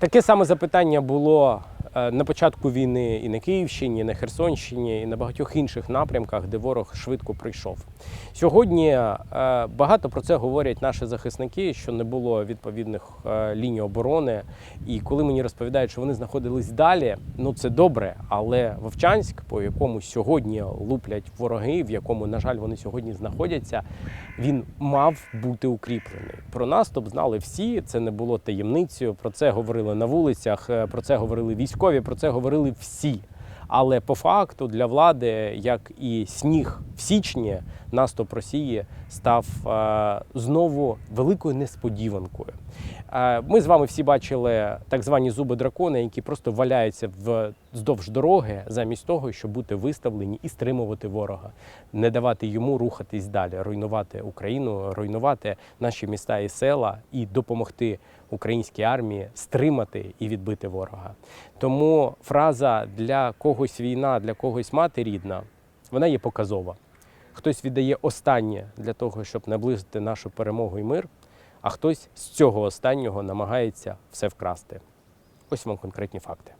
Таке саме запитання було на початку війни і на Київщині, і на Херсонщині, і на багатьох інших напрямках, де ворог швидко прийшов. Сьогодні е, багато про це говорять наші захисники, що не було відповідних е, ліній оборони. І коли мені розповідають, що вони знаходились далі, ну це добре. Але Вовчанськ, по якому сьогодні луплять вороги, в якому, на жаль, вони сьогодні знаходяться, він мав бути укріплений. Про наступ знали всі. Це не було таємницею. Про це говорили на вулицях, е, про це говорили військові, про це говорили всі. Але по факту для влади, як і сніг в січні, наступ Росії став е, знову великою несподіванкою. Е, Ми з вами всі бачили так звані зуби дракона, які просто валяються вздовж дороги, замість того, щоб бути виставлені і стримувати ворога, не давати йому рухатись далі, руйнувати Україну, руйнувати наші міста і села і допомогти українській армії стримати і відбити ворога. Тому фраза для когось війна, для когось мати рідна, вона є показова. Хтось віддає останнє для того, щоб наблизити нашу перемогу і мир, а хтось з цього останнього намагається все вкрасти. Ось вам конкретні факти.